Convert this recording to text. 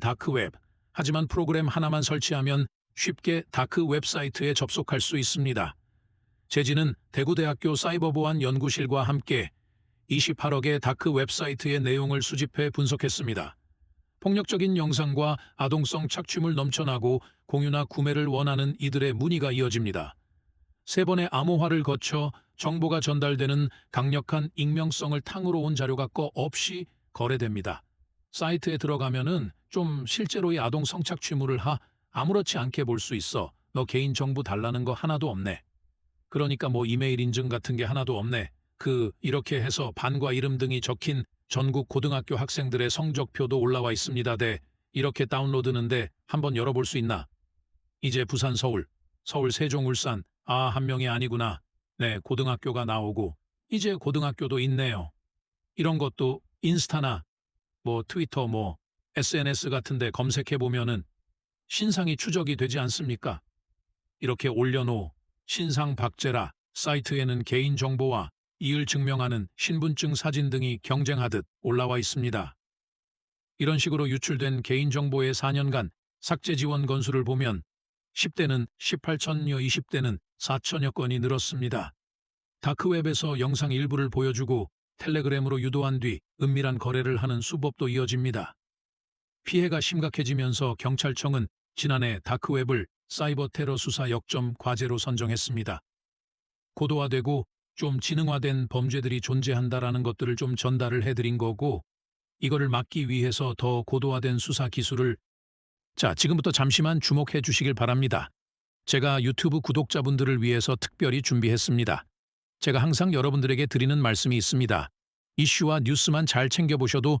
다크웹. 하지만 프로그램 하나만 설치하면 쉽게 다크 웹사이트에 접속할 수 있습니다. 제지는 대구대학교 사이버보안 연구실과 함께 28억의 다크 웹사이트의 내용을 수집해 분석했습니다. 폭력적인 영상과 아동성 착취물 넘쳐나고 공유나 구매를 원하는 이들의 문의가 이어집니다. 세 번의 암호화를 거쳐 정보가 전달되는 강력한 익명성을 탕으로 온 자료가 꺼 없이 거래됩니다. 사이트에 들어가면은 좀 실제로의 아동 성착 취물을 하 아무렇지 않게 볼 수 있어. 너 개인 정보 달라는 거 하나도 없네. 그러니까 뭐 이메일 인증 같은 게 하나도 없네. 그 이렇게 해서 반과 이름 등이 적힌 전국 고등학교 학생들의 성적표도 올라와 있습니다. 네. 이렇게 다운로드는데 한번 열어볼 수 있나? 이제 부산 서울, 서울 세종 울산 아 한 명이 아니구나. 네, 고등학교가 나오고 이제 고등학교도 있네요. 이런 것도 인스타나 뭐 트위터 뭐 SNS 같은데 검색해 보면은 신상이 추적이 되지 않습니까? 이렇게 올려놓 신상 박제라 사이트에는 개인 정보와 이을 증명하는 신분증 사진 등이 경쟁하듯 올라와 있습니다. 이런 식으로 유출된 개인정보의 4년간 삭제 지원 건수를 보면 10대는 18천여 20대는 4천여 건이 늘었습니다. 다크웹에서 영상 일부를 보여주고 텔레그램으로 유도한 뒤 은밀한 거래를 하는 수법도 이어집니다. 피해가 심각해지면서 경찰청은 지난해 다크웹을 사이버 테러 수사 역점 과제로 선정했습니다. 고도화되고 좀 지능화된 범죄들이 존재한다라는 것들을 좀 전달을 해드린 거고 이거를 막기 위해서 더 고도화된 수사 기술을 자 지금부터 잠시만 주목해 주시길 바랍니다. 제가 유튜브 구독자분들을 위해서 특별히 준비했습니다. 제가 항상 여러분들에게 드리는 말씀이 있습니다. 이슈와 뉴스만 잘 챙겨보셔도